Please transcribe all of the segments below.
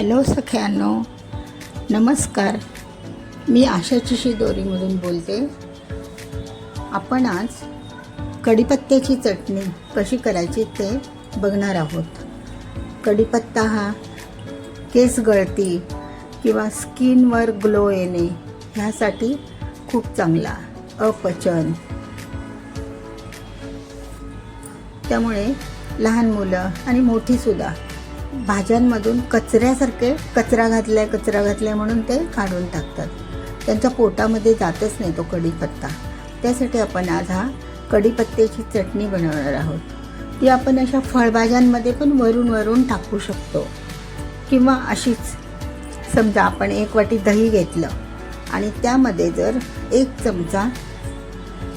Hello सख्यानो नमस्कार. मी आशाची दोरीमधून बोलते. आपण आज कढीपत्त्याची चटणी कशी करायची ते बघणार आहोत. कढीपत्ता हा केस गळती किंवा स्किनवर ग्लो येणे ह्यासाठी खूप चांगला अपचन. त्यामुळे लहान मुलं आणि मोठीसुद्धा भाज्यांमधून कचऱ्यासारखे कचरा घातलाय कचरा घातलाय म्हणून ते काढून टाकतात. त्यांच्या पोटामध्ये जातच नाही तो कढीपत्ता त्यासाठी आपण आज हा कढीपत्त्याची चटणी बनवणार आहोत. ती आपण अशा फळभाज्यांमध्ये पण वरून वरून टाकू शकतो. किंवा अशीच समजा आपण एक वाटी दही घेतलं आणि त्यामध्ये जर एक चमचा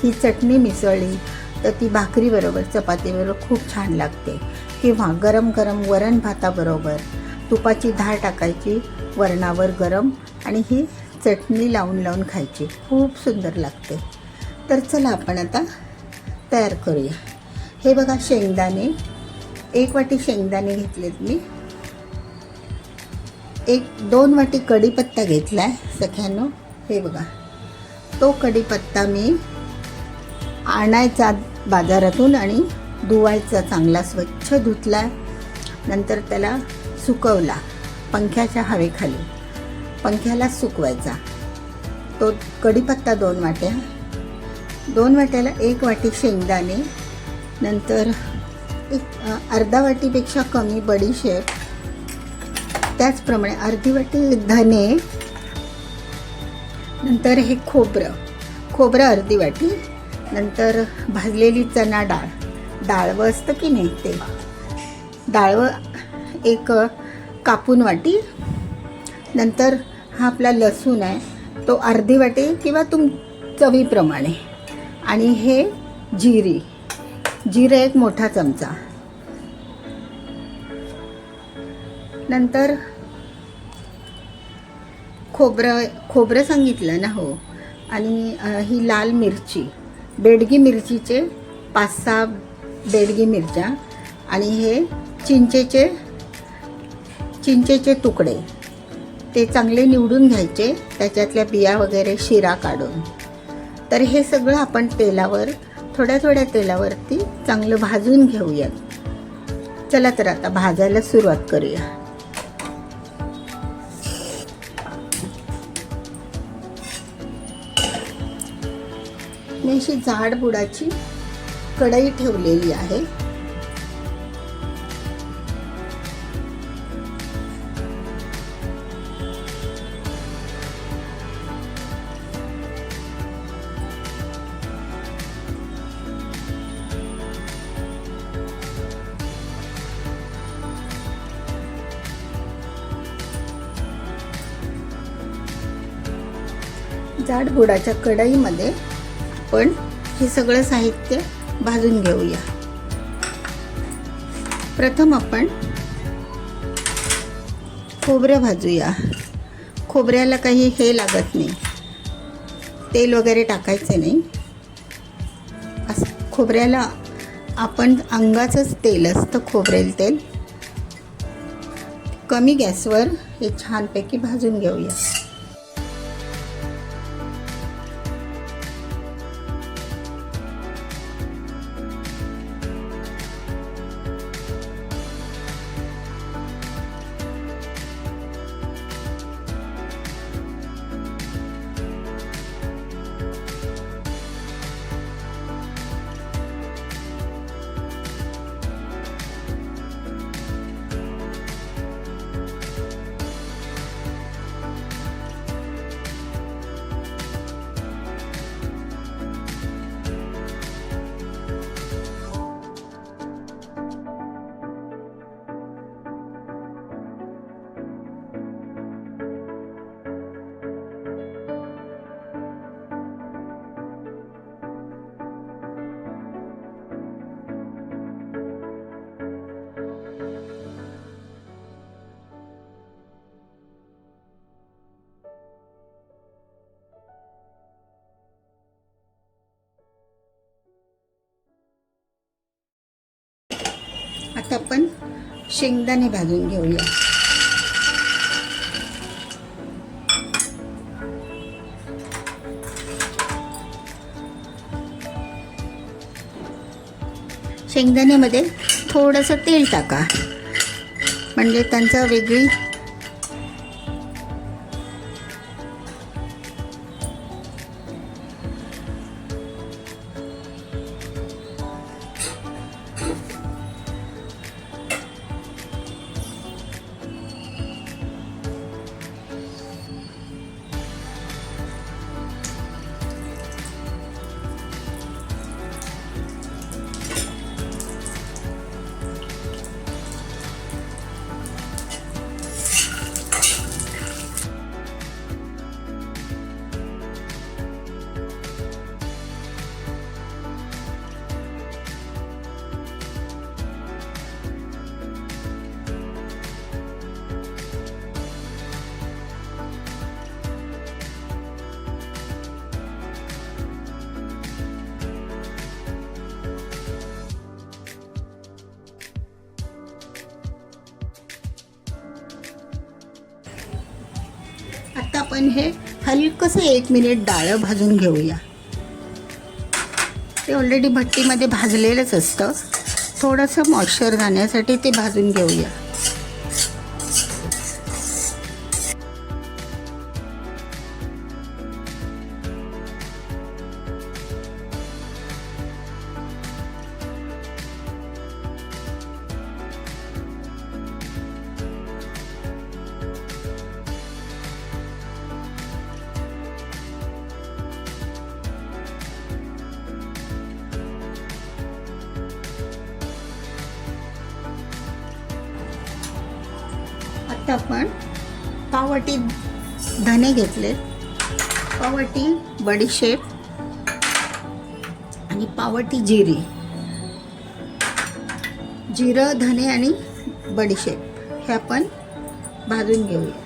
ही चटणी मिसळली तर ती भाकरीबरोबर चपातीबरोबर खूप छान लागते. किंवा गरम गरम वरण भाताबरोबर तुपाची धार टाकायची वरणावर गरम आणि ही चटणी लावून लावून खायची. खूप सुंदर लागते. तर चला आपण आता तयार करूया. हे बघा शेंगदाणे. एक वाटी शेंगदाणे घेतलेत मी. एक दोन वाटी कढीपत्ता घेतला आहे सख्यानो. हे बघा. तो कढीपत्ता मी आणायचा बाजारातून आणि धुवायचा चांगला स्वच्छ धुतला नंतर त्याला सुकवला पंख्याच्या हवेखाली. पंख्याला सुकवायचा. तो कढीपत्ता दोन वाट्या दोन वाट्याला एक वाटी शेंगदाणे नंतर एक अर्धा वाटीपेक्षा कमी बडीशेप त्याचप्रमाणे अर्धी वाटी धने नंतर हे खोबरं खोबरं अर्धी वाटी नंतर भाजलेली चणा डाळ. डाळवं असतं की नाही ते? डाळवं एक कापून वाटी नंतर हा आपला लसूण आहे तो अर्धी वाटी किंवा तुम चवीप्रमाणे. आणि हे जिरी. जिरं एक मोठा चमचा. नंतर खोबरं खोबरं सांगितलं ना हो? आणि ही लाल मिरची. बेडगी मिरचीचे पाच सहा बेडगी मिरच्या आणि हे चिंचेचे चिंचेचे तुकडे. ते चांगले निवडून घ्यायचे त्याच्यातल्या बिया वगैरे शिरा काढून. तर हे सगळं आपण तेलावर थोड्या थोड्या तेलावरती चांगलं भाजून घेऊयात चला तर आता भाजायला सुरुवात करूया. मी अशी जाड बुडाची कढई ठेवलेली आहे. जाड बुडाच्या कढईमध्ये आपण हे सगळं साहित्य भाजून घेऊया. प्रथम आपण खोबरं भाजूया. खोबऱ्याला काही हे लागत नाही. तेल वगैरे टाकायचं नाही. असं खोबऱ्याला आपण अंगाचंच तेल असतं खोबरेल तेल. कमी गॅसवर हे छानपैकी भाजून घेऊया. आता आपण शेंगदाणे भाजून घेऊया. शेंगदाण्यामध्ये थोडंसं तेल टाका. म्हणजे त्यांचं वेगळी आता आपण हे हलकंसं एक मिनिट डाळं भाजून घेऊया. ते ऑलरेडी भट्टीमध्ये भाजलेलंच असतं. थोडंसं मॉइश्चर जाण्यासाठी ते भाजून घेऊया. फक्त आपण पावटी धने घेतले. पावटी बडीशेप आणि पावटी जिरी. जिरं धने आणि बडीशेप हे आपण भाजून घेऊया.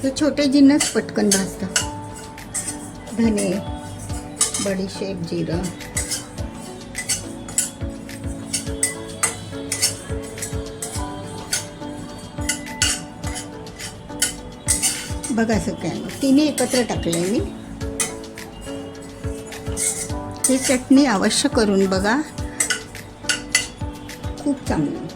हे छोटे जिन्नस पटकन भाजतात. धने बडीशेप जिरं. बघा सगळ्यांना तिन्ही एकत्र टाकले मी. ही चटणी अवश्य करून बघा. खूप चांगली.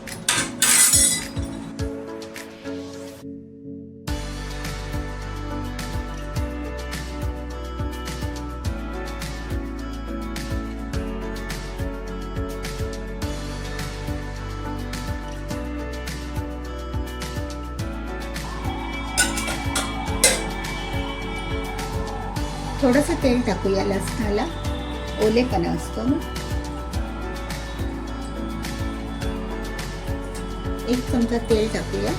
थोडंसं तेल टाकूया लसणाला. ओलेपणा असतो ना. एक चमचा तेल टाकूया.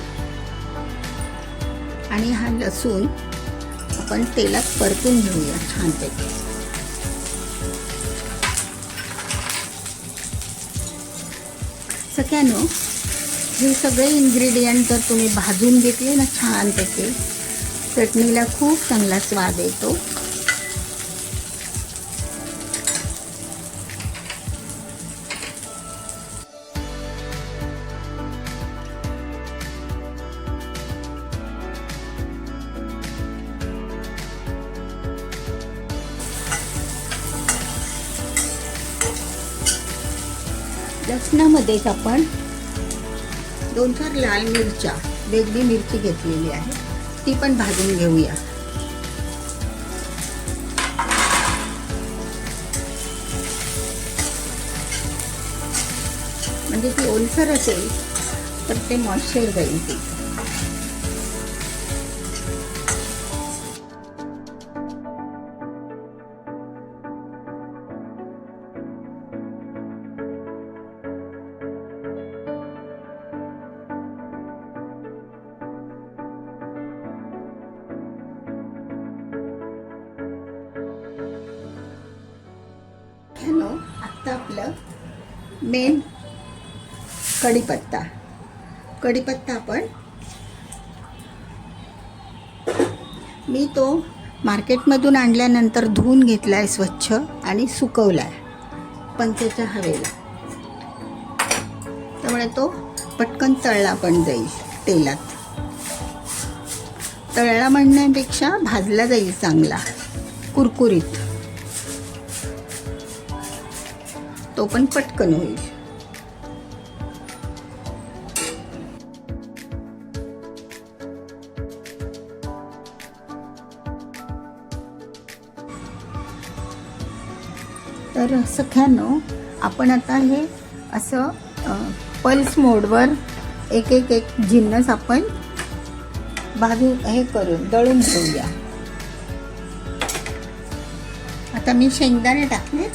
आणि हा लसूण आपण तेलात परतून घेऊया छानपैकी. सगळ्यानो हे सगळे इन्ग्रेडियंट जर तुम्ही भाजून घेतले ना छानपैकी. चटणीला खूप चांगला स्वाद येतो. लसणामध्येच आपण दोन चार लाल मिरच्या वेगळी मिरची घेतलेली आहे. ती पण भाजून घेऊया. म्हणजे ती ओलसर असेल तर ते मॉइश्चर जाईल ती आता आपलं मेन कढीपत्ता. कढीपत्ता आपण मी तो मार्केटमधून आणल्यानंतर धुवून घेतला आहे स्वच्छ आणि सुकवला आहे पंख्याच्या हवेला. त्यामुळे तो पटकन तळला पण जाईल तेलात. तळला म्हणण्यापेक्षा भाजला जाईल चांगला कुरकुरीत. तो पण पटकन होईल. तर सख्यानो आपण आता हे असं पल्स मोडवर एक एक एक जिन्नस आपण भाजू हे करून दळून घेऊया. आता मी शेंगदाणे टाकले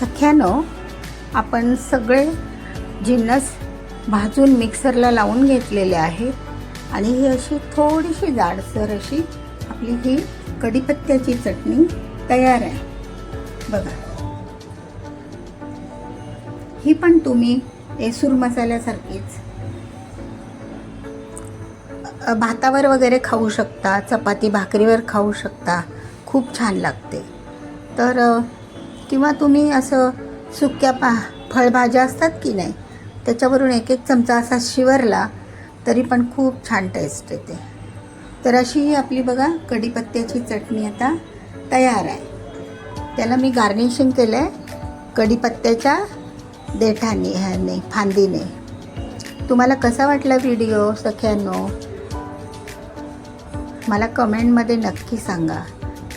सख्यानो आपण सगळे जिन्नस भाजून मिक्सरला लावून घेतलेले आहेत. आणि ही अशी थोडीशी जाडसर अशी आपली ही कढीपत्त्याची चटणी तयार आहे. बघा. ही पण तुम्ही एसूर मसाल्यासारखीच. भातावर वगैरे खाऊ शकता चपाती भाकरीवर खाऊ शकता. खूप छान लागते. तर किंवा तुम्ही असं सुक्या पा फळभाज्या असतात की नाही त्याच्यावरून एक एक चमचा असा शिवरला तरी पण खूप छान टेस्ट येते. तर अशी ही आपली बघा कढीपत्त्याची चटणी आता तयार आहे. त्याला मी गार्निशिंग केलं आहे कढीपत्त्याच्या देठाने ह्याने फांदीने. तुम्हाला कसा वाटला व्हिडिओ सख्यांनो? मला कमेंटमध्ये नक्की सांगा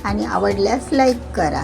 आणि आवडल्यास लाईक करा.